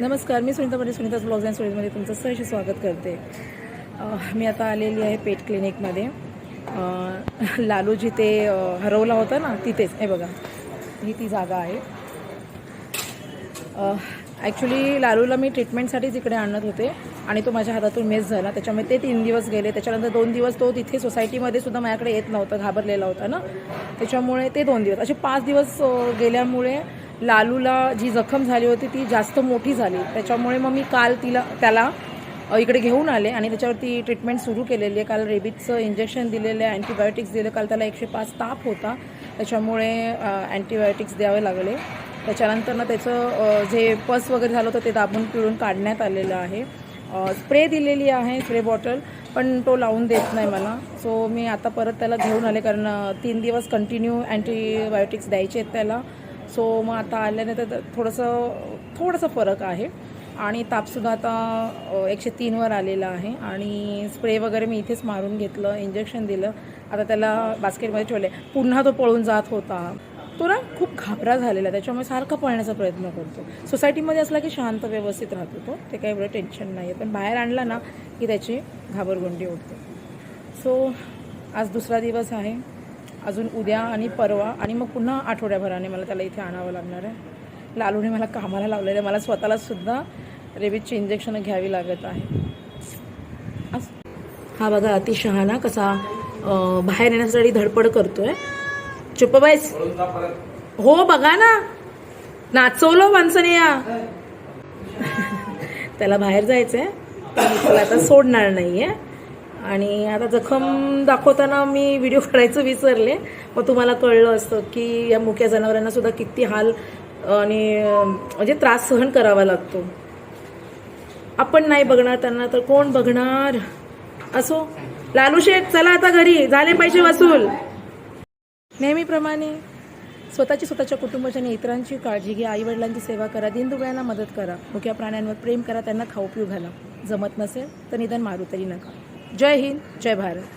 नमस्कार मी सुनीता पाटील सुनीताच ब्लॉग्स अँड स्टोरीजमध्ये तुमचं सहज स्वागत करते. मी आता आलेली आहे पेट क्लिनिकमध्ये लालू जिथे हरवला होता ना तिथेच. हे बघा ही ती जागा आहे. ॲक्च्युली लालूला मी ट्रीटमेंटसाठीच इकडे आणत होते आणि तो माझ्या हातातून मिस झाला. त्याच्यामुळे ते तीन दिवस गेले. त्याच्यानंतर दोन दिवस तो तिथे सोसायटीमध्ये सुद्धा माझ्याकडे येत नव्हता घाबरलेला होता ना. त्याच्यामुळे ते दोन दिवस असे पाच दिवस गेल्यामुळे लालूला जी जखम झाली होती ती जास्त मोठी झाली. त्याच्यामुळे मग मी काल तिला त्याला इकडे घेऊन आले आणि त्याच्यावरती ट्रीटमेंट सुरू केलेली आहे. काल रेबीजचं इंजेक्शन दिलेलं आहे अँटीबायोटिक्स दिले. काल त्याला एकशे पाच ताप होता. त्याच्यामुळे अँटीबायोटिक्स द्यावे लागले. त्याच्यानंतर ना त्याचं जे पस वगैरे झालं होतं ते दाबून पिळून काढण्यात आलेलं आहे. स्प्रे दिलेली आहे स्प्रे बॉटल पण तो लावून देत नाही मला. सो मी आता परत त्याला घेऊन आले कारण तीन दिवस कंटिन्यू अँटीबायोटिक्स द्यायचे आहेत त्याला. सो मग आता आल्याने तर थोडंसं थोडंसं फरक आहे. आणि तापसुद्धा आता एकशे तीनवर आलेला आहे. आणि स्प्रे वगैरे मी इथेच मारून घेतलं इंजेक्शन दिलं. आता त्याला बास्केटमध्ये ठेवले पुन्हा तो पळून जात होता. तो ना खूप घाबरा झालेला. त्याच्यामुळे सारखा पळण्याचा प्रयत्न करतो. सोसायटीमध्ये असला की शांत व्यवस्थित राहतो तो. ते काही एवढं टेन्शन नाही आहे पण बाहेर आणला ना की त्याची घाबरगुंडी उठते सो आज दुसरा दिवस आहे. अजून उद्या आणि परवा आणि मग पुन्हा आठवड्याभराने मला त्याला इथे आणावं लागणार आहे. लालूने मला कामाला लावलेलं आहे. मला स्वतःला सुद्धा रेबीजची इंजेक्शनं घ्यावी लागत आहे. हा बघा अतिशहाणा कसा बाहेर येण्यासाठी धडपड करतोय. चुप बाईस हो बघा ना. नाचवलं माणसाने या त्याला बाहेर जायचंय. पण आता सोडणार नाहीये. आणि आता जखम दाखवताना मी व्हिडिओ काढायचं विसरले. मग तुम्हाला कळलं असतं की या मुक्या जनावरांना सुद्धा किती हाल आणि म्हणजे त्रास सहन करावा लागतो. आपण नाही बघणार त्यांना तर कोण बघणार? असो. लालू शेठ चला आता घरी. झाले पाहिजे वसूल. नेहमीप्रमाणे स्वतःची स्वतःच्या कुटुंबाची आणि इतरांची काळजी घ्या. आई वडिलांची सेवा करा. दिनदुबळ्यांना मदत करा. मुख्या प्राण्यांवर प्रेम करा. त्यांना खाऊ पिऊ घाला. जमत नसेल तर निदान मारू तरी नका. जय हिंद जय भारत.